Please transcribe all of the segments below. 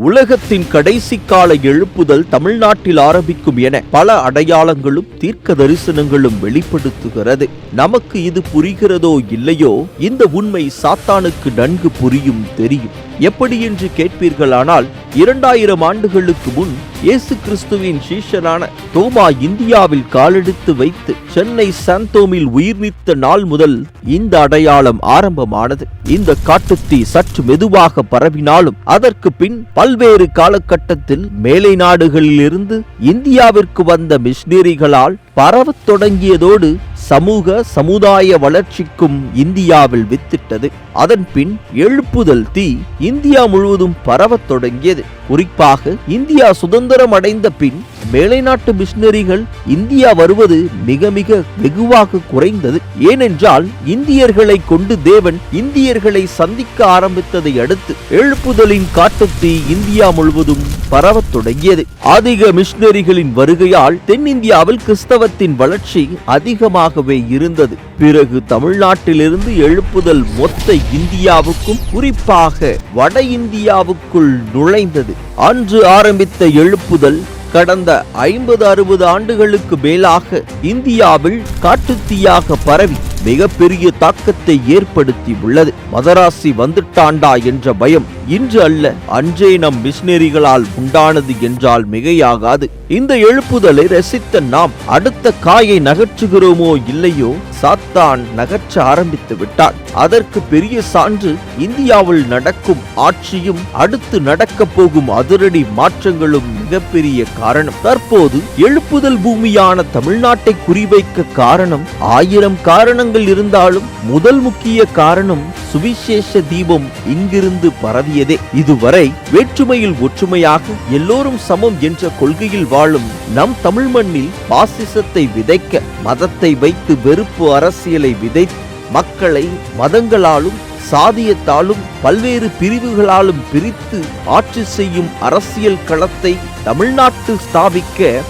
உலகத்தின் கடைசி கால எழுப்புதல் தமிழ்நாட்டில் ஆரம்பிக்கும் என பல அடையாளங்களும் தீர்க்க தரிசனங்களும் வெளிப்படுத்துகிறது. நமக்கு இது புரிகிறதோ இல்லையோ? இந்த உண்மை சாத்தானுக்கு நன்கு புரியும் தெரியும். எப்படி என்று கேட்பீர்களானால் இரண்டாயிரம் ஆண்டுகளுக்கு முன் இயேசு கிறிஸ்துவின் சீஷனான தோமா இந்தியாவில் காலெடுத்து வைத்து சென்னை சாந்தோமில் உயிர் நீத்த நாள் முதல் இந்த அடையாளம் ஆரம்பமானது. இந்த காட்டுத்தீ சற்று மெதுவாக பரவினாலும் அதற்கு பின் பல்வேறு காலகட்டத்தில் மேலை நாடுகளிலிருந்து இந்தியாவிற்கு வந்த மிஷினரிகளால் பரவத் தொடங்கியதோடு சமூக சமுதாய வளர்ச்சிக்கும் இந்தியாவில் வித்திட்டது. அதன் பின் எழுப்புதல் தீ இந்தியா முழுவதும் பரவத் தொடங்கியது. குறிப்பாக இந்தியா சுதந்திரம் அடைந்த பின் மேலைநாட்டு மிஷினரிகள் இந்தியா வருவது மிக மிக வெகுவாக குறைந்தது. ஏனென்றால் இந்தியர்களை கொண்டு தேவன் இந்தியர்களை சந்திக்க ஆரம்பித்ததை அடுத்து எழுப்புதலின் காட்டுத்தீ இந்தியா முழுவதும் பரவத் தொடங்கியது. அதிக மிஷினரிகளின் வருகையால் தென்னிந்தியாவில் கிறிஸ்தவத்தின் வளர்ச்சி அதிகமாகவே இருந்தது. பிறகு தமிழ்நாட்டிலிருந்து எழுப்புதல் மொத்த இந்தியாவுக்கும் குறிப்பாக வட இந்தியாவுக்குள் நுழைந்தது. அன்று ஆரம்பித்த எழுப்புதல் கடந்த ஐம்பது அறுபது ஆண்டுகளுக்கு மேலாக இந்தியாவில் காட்டுத்தீயாக பரவி. மிகப்பெரிய தாக்கத்தை ஏற்படுத்தி உள்ளது. மதராசி வந்துட்டாண்டா என்ற பயம் இன்று அல்ல அன்றே நம் மிஷினரிகளால் உண்டானது என்றால் மிகையாகாது. இந்த எழுப்புதலை ரசித்த நாம் அடுத்த காயை நகற்றுகிறோமோ இல்லையோ? சாத்தான் நகற்ற ஆரம்பித்து விட்டார் அதற்கு பெரிய சான்று இந்தியாவில் நடக்கும் ஆட்சியும் அடுத்து நடக்கப் போகும் அதிரடி மாற்றங்களும் மிகப்பெரிய காரணம். தற்போது எழுப்புதல் பூமியான தமிழ்நாட்டை குறிவைக்க காரணம் ஆயிரம் காரணங்கள் இருந்தாலும் முதல் முக்கிய காரணம் சுவிசேஷ தீபம் இங்கிருந்து பரவியதே. இதுவரை வேற்றுமையில் ஒற்றுமையாக எல்லோரும் சமம் என்ற கொள்கையில் வாழும் நம் தமிழ் மண்ணில் பாசிசத்தை விதைக்க மதத்தை வைத்து வெறுப்பு அரசியலை விதைத்து மக்களை மதங்களாலும் சாதியத்தாலும் பல்வேறு பிரிவுகளாலும் பிரித்து ஆட்சி செய்யும் அரசியல் களத்தை தமிழ்நாட்டு ஸ்தாபிக்க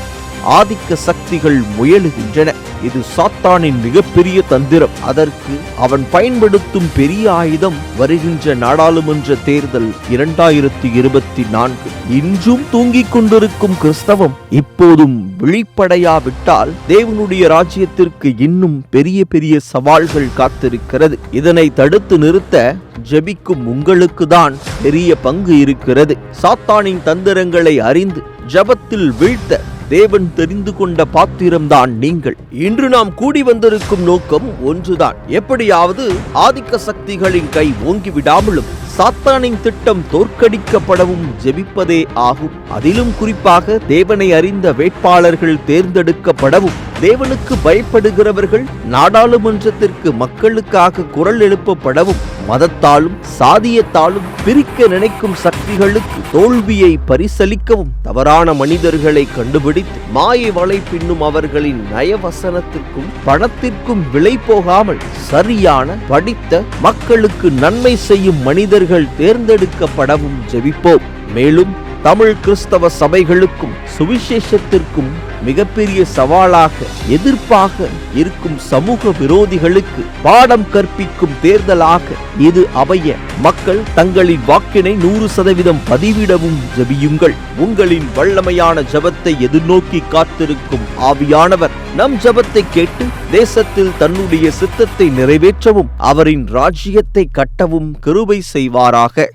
ஆதிக்க சக்திகள் முயலுகின்றன. இது சாத்தானின் மிகப்பெரிய தந்திரம். அதற்கு அவன் பயன்படுத்தும் பெரிய ஆயுதம் வருகின்ற நாடாளுமன்ற தேர்தல் இரண்டாயிரத்தி இருபத்தி நான்கு இன்றும் தூங்கிக் கொண்டிருக்கும் கிறிஸ்தவம் இப்போதும் விழிப்படையாவிட்டால் தேவனுடைய ராஜ்யத்திற்கு இன்னும் பெரிய பெரிய சவால்கள் காத்திருக்கிறது. இதனை தடுத்து நிறுத்த ஜெபிக்கும் உங்களுக்கு தான் பெரிய பங்கு இருக்கிறது. சாத்தானின் தந்திரங்களை அறிந்து ஜபத்தில் வீழ்த்த தேவன் தெரிந்து கொண்ட பாத்திரம்தான் நீங்கள். இன்று நாம் கூடி வந்திருக்கும் நோக்கம் ஒன்றுதான். எப்படியாவது ஆதிக்க சக்திகளின் கை ஓங்கி விடாமலும் சாத்தானின் திட்டம் தோற்கடிக்கப்படவும் ஜெபிப்பதே ஆகும். அதிலும் குறிப்பாக தேவனை அறிந்த வேட்பாளர்கள் தேர்ந்தெடுக்கப்படவும். தேவனுக்கு பயப்படுகிறவர்கள் நாடாளுமன்றத்திற்கு மக்களுக்காக குரல் எழுப்பப்படவும். மதத்தாலும் சாதியத்தாலும் பிரிக்க நினைக்கும் சக்திகளுக்கு தோல்வியை பரிசலிக்கவும் தவறான மனிதர்களை கண்டுபிடித்து மாயை வலை பின்னும் அவர்களின் நயவசனத்திற்கும் பணத்திற்கும் விலை போகாமல் சரியான படித்த மக்களுக்கு நன்மை செய்யும் மனிதர்கள் தேர்ந்தெடுக்கப்படவும் ஜெபிப்போம். மேலும் தமிழ் கிறிஸ்தவ சபைகளுக்கும் சுவிசேஷத்திற்கும் மிகப்பெரிய சவாலாக எதிர்ப்பாக இருக்கும் சமூக விரோதிகளுக்கு பாடம் கற்பிக்கும் தேர்தலாக இது அமைய மக்கள் தங்களின் வாக்கினை நூறு சதவீதம் பதிவிடவும் ஜபியுங்கள். உங்களின் வல்லமையான ஜபத்தை எதிர்நோக்கி காத்திருக்கும் ஆவியானவர் நம் ஜபத்தை கேட்டு தேசத்தில் தன்னுடைய சித்தத்தை நிறைவேற்றவும் அவரின் ராஜ்யத்தை கட்டவும் கிருபை செய்வாராக.